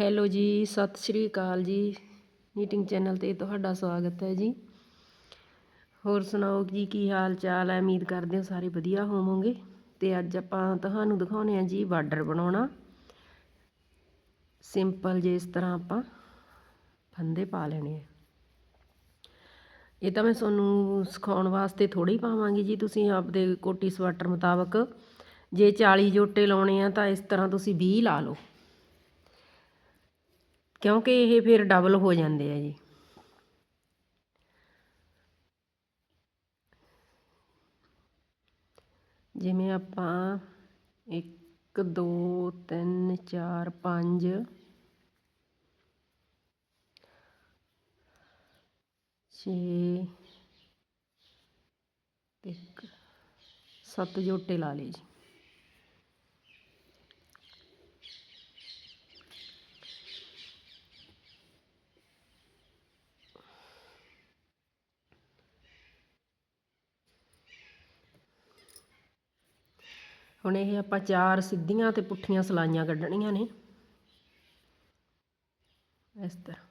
Hello ਜੀ, ਸਤਿ ਸ਼੍ਰੀ ਅਕਾਲ ਜੀ। ਨੀਟਿੰਗ ਚੈਨਲ ਤੇ ਤੁਹਾਡਾ ਸਵਾਗਤ ਹੈ ਜੀ। ਹੋਰ ਸੁਣਾਓ ਜੀ, ਕੀ ਹਾਲ ਚਾਲ ਹੈ? ਉਮੀਦ ਕਰਦੇ ਹਾਂ ਸਾਰੇ ਵਧੀਆ ਹੋਵੋਗੇ। ਤੇ ਅੱਜ ਆਪਾਂ ਤੁਹਾਨੂੰ ਦਿਖਾਉਣੇ ਆ ਜੀ ਬਾਰਡਰ ਬਣਾਉਣਾ। ਸਿੰਪਲ ਜੇ ਇਸ ਤਰ੍ਹਾਂ ਆਪਾਂ ਫੰਦੇ ਪਾ ਲੈਣੇ ਆ। ਇਹ ਤਾਂ ਮੈਂ ਤੁਹਾਨੂੰ ਸਿਖਾਉਣ ਵਾਸਤੇ ਥੋੜੀ ਪਾਵਾਂਗੀ ਜੀ। ਤੁਸੀਂ ਆਪਦੇ ਕੋਟੀ ਸਵਾਟਰ ਮੁਤਾਬਕ ਜੇ 40 ਜੋਟੇ ਲਾਉਣੇ ਆ ਤਾਂ ਇਸ ਤਰ੍ਹਾਂ ਤੁਸੀਂ 20 ਲਾ ਲਓ। ਕਿਉਂਕਿ ਇਹ ਫਿਰ ਡਬਲ ਹੋ ਜਾਂਦੇ ਆ ਜੀ। ਜਿਵੇਂ ਆਪਾਂ 1 2 3 4 5 ਛੇ, ਇੱਕ, ਸੱਤ ਜੋਟੇ ਲਾ ਲਏ ਜੀ। ਹੁਣ ਇਹ ਆਪਾਂ ਚਾਰ ਸਿੱਧੀਆਂ ਤੇ ਪੁੱਠੀਆਂ ਸਲਾਈਆਂ ਕੱਢਣੀਆਂ ਨੇ। ਇਸ ਤਰ੍ਹਾਂ।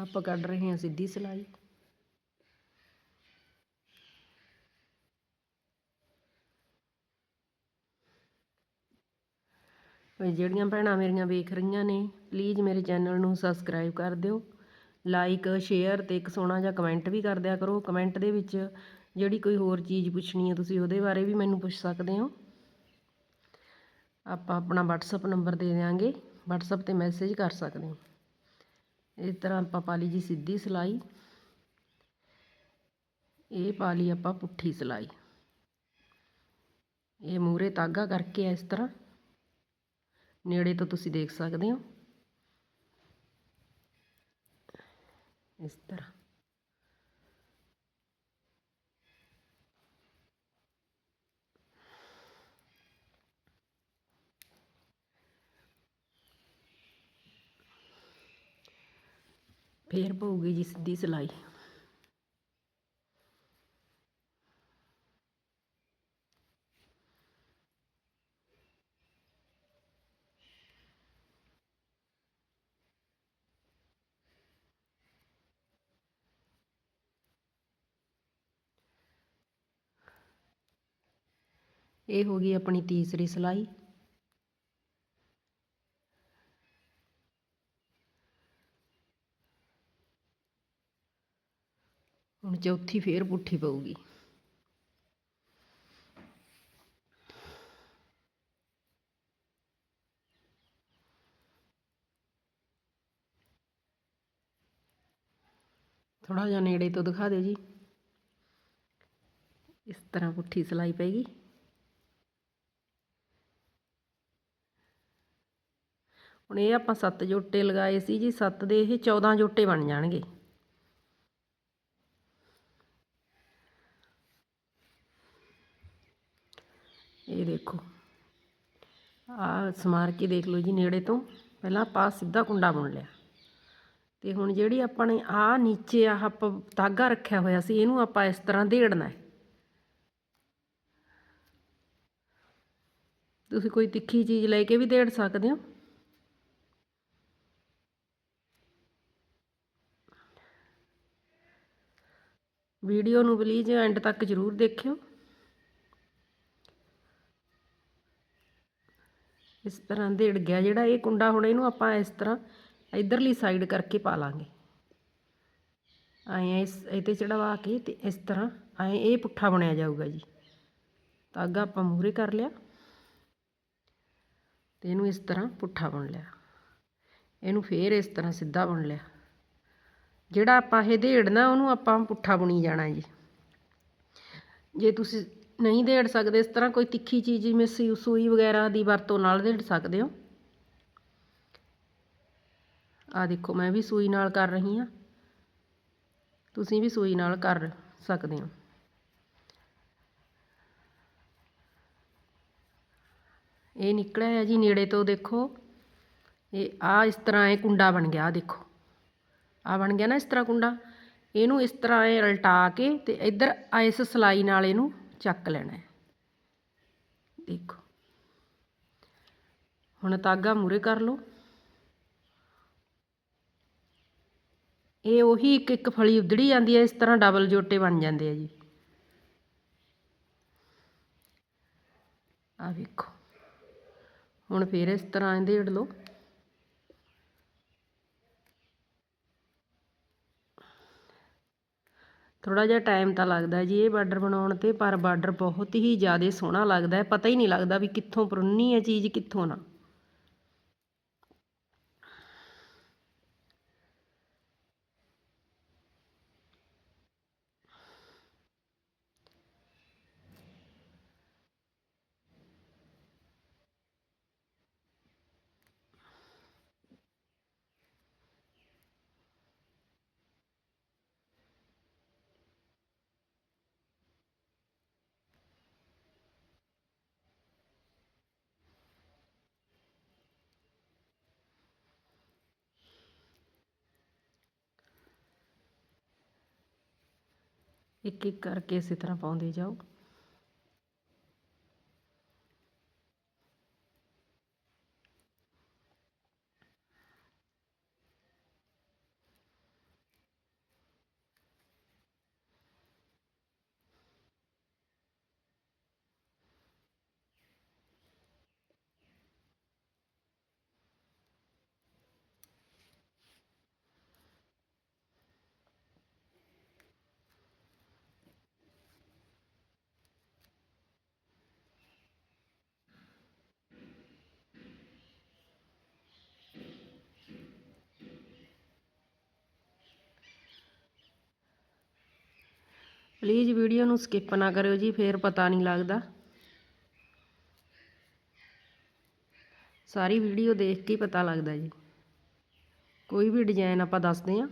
ਆਪਾਂ ਕੱਢ ਰਹੇ ਹਾਂ ਸਿੱਧੀ ਸਲਾਈ। ਜਿਹੜੀਆਂ ਭੈਣਾਂ ਮੇਰੀਆਂ ਵੇਖ ਰਹੀਆਂ ਨੇ, ਪਲੀਜ਼ ਮੇਰੇ ਚੈਨਲ ਨੂੰ ਸਬਸਕ੍ਰਾਈਬ ਕਰ ਦਿਓ। ਲਾਈਕ ਸ਼ੇਅਰ ਅਤੇ ਇੱਕ ਸੋਹਣਾ ਜਿਹਾ ਕਮੈਂਟ ਵੀ ਕਰ ਦਿਆ ਕਰੋ। ਕਮੈਂਟ ਦੇ ਵਿੱਚ ਜਿਹੜੀ ਕੋਈ ਹੋਰ ਚੀਜ਼ ਪੁੱਛਣੀ ਹੈ ਤੁਸੀਂ ਉਹਦੇ ਬਾਰੇ ਵੀ ਮੈਨੂੰ ਪੁੱਛ ਸਕਦੇ ਹੋ। ਆਪਾਂ ਆਪਣਾ WhatsApp ਨੰਬਰ ਦੇ ਦਿਆਂਗੇ। WhatsApp ਤੇ ਮੈਸੇਜ ਕਰ ਸਕਦੇ ਹੋ। ਇਸ ਤਰ੍ਹਾਂ ਆਪਾਂ ਪਾ ਲਈ ਜੀ ਸਿੱਧੀ ਸਿਲਾਈ। ਇਹ ਪਾ ਲਈ ਆਪਾਂ ਪੁੱਠੀ ਸਿਲਾਈ। ਇਹ ਮੂਰੇ ਤਾਗਾ ਕਰਕੇ ਇਸ ਤਰ੍ਹਾਂ। ਨੇੜੇ ਤੋਂ ਤੁਸੀਂ ਦੇਖ ਸਕਦੇ ਹੋ। ਇਸ ਤਰ੍ਹਾਂ ਫੇਰ ਪਊਗੀ ਜੀ ਸਿੱਧੀ ਸਿਲਾਈ। ਇਹ ਹੋ ਗਈ ਆਪਣੀ ਤੀਸਰੀ ਸਿਲਾਈ। ਹੁਣ ਚੌਥੀ ਫੇਰ ਪੁੱਠੀ ਪਊਗੀ। ਥੋੜਾ ਜਿਹਾ ਨੇੜੇ ਤੋਂ ਦਿਖਾ ਦਿਓ ਜੀ। ਇਸ ਤਰ੍ਹਾਂ ਪੁੱਠੀ ਸਿਲਾਈ ਪੈਗੀ ਹੁਣ ਇਹ ਆਪਾਂ 7 ਜੋਟੇ ਲਗਾਏ ਸੀ ਜੀ 7 ਦੇ ਇਹ 14 ਜੋਟੇ ਬਣ ਜਾਣਗੇ। ਇਹ ਦੇਖੋ ਆ ਸਮਾਰ ਕੇ ਦੇਖ ਲਓ ਜੀ ਨੇੜੇ ਤੋਂ, ਪਹਿਲਾਂ ਆਪਾਂ ਸਿੱਧਾ ਕੁੰਡਾ ਬੁਣ ਲਿਆ। ਤੇ ਹੁਣ ਜਿਹੜੀ ਆਪਾਂ ਨੇ ਆ ਨੀਚੇ ਆਹ ਆਪਾਂ ਤਾਗਾ ਰੱਖਿਆ ਹੋਇਆ ਸੀ, ਇਹਨੂੰ ਆਪਾਂ ਇਸ ਤਰ੍ਹਾਂ ਦੇੜਨਾ ਹੈ। ਤੁਸੀਂ ਕੋਈ ਤਿੱਖੀ ਚੀਜ਼ ਲੈ ਕੇ ਵੀ ਦੇੜ ਸਕਦੇ ਹੋ। ਵੀਡੀਓ ਨੂੰ ਪਲੀਜ਼ ਐਂਡ ਤੱਕ ਜ਼ਰੂਰ ਦੇਖਿਓ। ਇਸ ਤਰ੍ਹਾਂ ਦੇੜ ਗਿਆ ਜਿਹੜਾ ਇਹ ਕੁੰਡਾ ਹੁਣ ਇਹਨੂੰ ਆਪਾਂ ਇਸ ਤਰ੍ਹਾਂ ਇਧਰਲੀ ਸਾਈਡ ਕਰਕੇ ਪਾ ਲਾਂਗੇ। ਐਂ ਇਸ, ਇਹਤੇ ਚੜਵਾ ਕੇ ਤੇ ਇਸ ਤਰ੍ਹਾਂ ਆਏ ਇਹ ਪੁੱਠਾ ਬਣਿਆ ਜਾਊਗਾ ਜੀ। ਤਾਗਾ ਆਪਾਂ ਮੂਰੇ ਕਰ ਲਿਆ। ਤੇ ਇਹਨੂੰ ਇਸ ਤਰ੍ਹਾਂ ਪੁੱਠਾ ਬਣ ਲਿਆ। ਇਹਨੂੰ ਫੇਰ ਇਸ ਤਰ੍ਹਾਂ ਸਿੱਧਾ ਬਣ ਲਿਆ। ਜਿਹੜਾ ਆਪਾਂ ਇਹ ਦੇੜਨਾ ਉਹਨੂੰ ਆਪਾਂ ਪੁੱਠਾ ਬੁਣੀ ਜਾਣਾ ਜੀ। ਜੇ ਤੁਸੀਂ ਨਹੀਂ ਦੇੜ ਸਕਦੇ, ਇਸ ਤਰ੍ਹਾਂ ਕੋਈ ਤਿੱਖੀ ਚੀਜ਼, ਜਿਵੇਂ ਸੂਈ ਵਗੈਰਾ ਦੀ ਵਰਤੋਂ ਨਾਲ ਦੇੜ ਸਕਦੇ ਹੋ। ਆ ਦੇਖੋ, ਮੈਂ ਵੀ ਸੂਈ ਨਾਲ ਕਰ ਰਹੀ ਹਾਂ। ਤੁਸੀਂ ਵੀ ਸੂਈ ਨਾਲ ਕਰ ਸਕਦੇ ਹੋ। ਇਹ ਨਿਕਲਿਆ ਹੈ ਜੀ ਨੇੜੇ ਤੋਂ, ਦੇਖੋ। ਇਹ ਆ ਇਸ ਤਰ੍ਹਾਂ ਇਹ ਕੁੰਡਾ ਬਣ ਗਿਆ ਆ ਦੇਖੋ। ਆ ਬਣ ਗਿਆ ਨਾ ਇਸ ਤਰ੍ਹਾਂ ਕੁੰਡਾ। ਇਹਨੂੰ ਇਸ ਤਰ੍ਹਾਂ ਇਹ ਉਲਟਾ ਕੇ ਤੇ ਇੱਧਰ ਇਸ ਸਲਾਈ ਨਾਲ ਇਹਨੂੰ ਚੱਕ ਲੈਣਾ ਦੇਖੋ। ਹੁਣ ਤਾਗਾ ਮੂਰੇ ਕਰ ਲਓ। ਇਹ ਉਹੀ ਇੱਕ ਇੱਕ ਫਲੀ ਉਧੜੀ ਜਾਂਦੀ ਹੈ, ਇਸ ਤਰ੍ਹਾਂ ਡਬਲ ਜੋਟੇ ਬਣ ਜਾਂਦੇ ਆ ਜੀ। ਆ ਵੇਖੋ। ਹੁਣ ਫੇਰ ਇਸ ਤਰ੍ਹਾਂ ਇਹਦੇ ਢ ਲਓ। ਥੋੜ੍ਹਾ ਜਿਹਾ ਟਾਈਮ ਤਾਂ ਲੱਗਦਾ ਜੀ ਇਹ ਬਾਰਡਰ ਬਣਾਉਣ ਤੇ, ਪਰ ਬਾਰਡਰ ਬਹੁਤ ਹੀ ਜ਼ਿਆਦਾ ਸੋਹਣਾ ਲੱਗਦਾ ਪਤਾ ਹੀ ਨਹੀਂ ਲੱਗਦਾ ਵੀ ਕਿੱਥੋਂ ਪਰੁੰਨੀ ਹੈ ਚੀਜ਼, ਕਿੱਥੋਂ ਨਾ। ਇੱਕ ਇੱਕ ਕਰਕੇ ਇਸੇ ਤਰ੍ਹਾਂ ਪਾਉਂਦੇ ਜਾਓ। ਪਲੀਜ਼ ਵੀਡੀਓ ਨੂੰ ਸਕਿਪ ਨਾ ਕਰਿਓ ਜੀ, ਫੇਰ ਪਤਾ ਨਹੀਂ ਲੱਗਦਾ। ਸਾਰੀ ਵੀਡੀਓ ਦੇਖ ਕੇ ਹੀ ਪਤਾ ਲੱਗਦਾ ਜੀ। ਕੋਈ ਵੀ ਡਿਜ਼ਾਈਨ ਆਪਾਂ ਦੱਸਦੇ ਹਾਂ।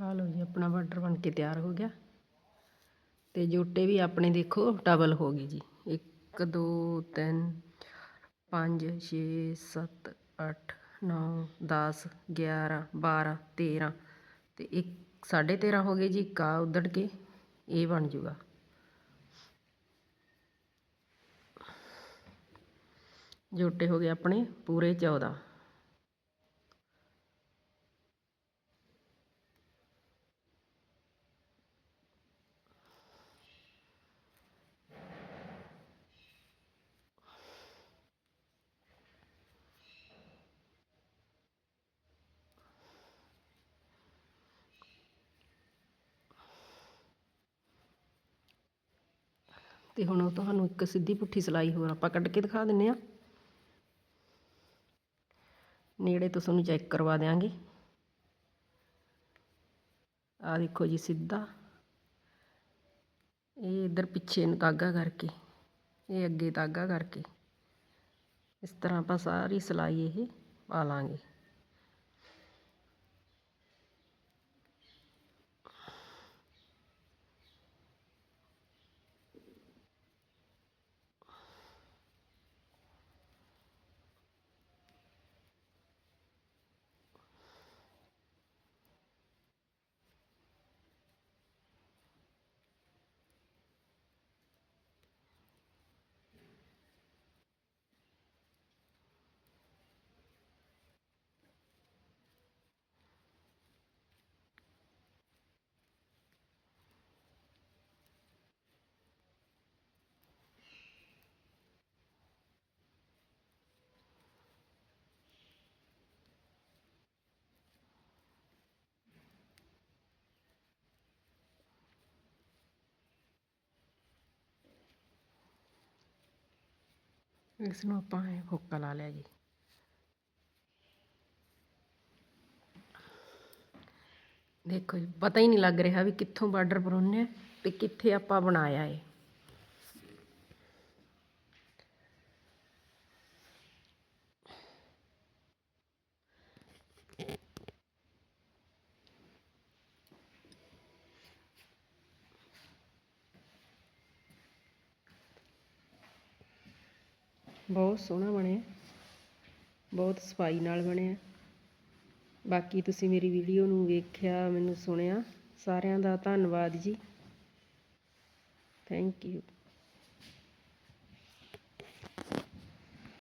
ਆ ਲਓ ਜੀ, ਆਪਣਾ ਬਾਰਡਰ ਬਣ ਕੇ ਤਿਆਰ ਹੋ ਗਿਆ। ਤੇ ਜੋਟੇ ਵੀ ਆਪਣੇ ਦੇਖੋ ਡਬਲ ਹੋ ਗਏ ਜੀ। 1 2 3 5 6 7 8 9 10 11 12 13 ਤੇ ਇੱਕ ਸਾਢੇ 13 ਹੋ ਗਏ ਜੀ, ਇੱਕ ਆ ਉਧੜ ਕੇ, ਇਹ ਬਣ ਜੂਗਾ। ਜੋਟੇ ਹੋ ਗਏ ਆਪਣੇ ਪੂਰੇ 14 ਤੇ ਹੁਣ ਉਹ ਤੁਹਾਨੂੰ ਇੱਕ ਸਿੱਧੀ ਪੁੱਠੀ ਸਿਲਾਈ ਹੋਰ ਆਪਾਂ ਕੱਢ ਕੇ ਦਿਖਾ ਦਿੰਨੇ ਆ। ਨੇੜੇ ਤੋਂ ਤੁਹਾਨੂੰ ਚੈੱਕ ਕਰਵਾ ਦਿਆਂਗੇ। ਆ ਦੇਖੋ ਜੀ ਸਿੱਧਾ। ਇਹ ਇਧਰ ਪਿੱਛੇ ਨੂੰ ਤਾਗਾ ਕਰਕੇ, ਇਹ ਅੱਗੇ ਤਾਗਾ ਕਰਕੇ। ਇਸ ਤਰ੍ਹਾਂ ਆਪਾਂ ਸਾਰੀ ਸਿਲਾਈ ਇਹ ਪਾ ਲਾਂਗੇ। ਇਸ ਨੂੰ ਆਪਾਂ ਇਹ ਹੁੱਕਾ ਲਾ ਲਿਆ ਜੀ। ਦੇਖੋ ਜੀ, ਪਤਾ ਹੀ ਨਹੀਂ ਲੱਗ ਰਿਹਾ ਵੀ ਕਿੱਥੋਂ ਬਾਰਡਰ ਬਣਾਉਣੇ ਆ ਤੇ ਕਿੱਥੇ ਆਪਾਂ ਬਣਾਇਆ ਏ ਬਹੁਤ ਸੋਹਣਾ ਬਣਿਆ। ਬਹੁਤ ਸਫ਼ਾਈ ਨਾਲ ਬਣਿਆ। ਬਾਕੀ ਤੁਸੀਂ ਮੇਰੀ ਵੀਡੀਓ ਨੂੰ ਵੇਖਿਆ, ਮੈਨੂੰ ਸੁਣਿਆ। ਸਾਰਿਆਂ ਦਾ ਧੰਨਵਾਦ ਜੀ। Thank you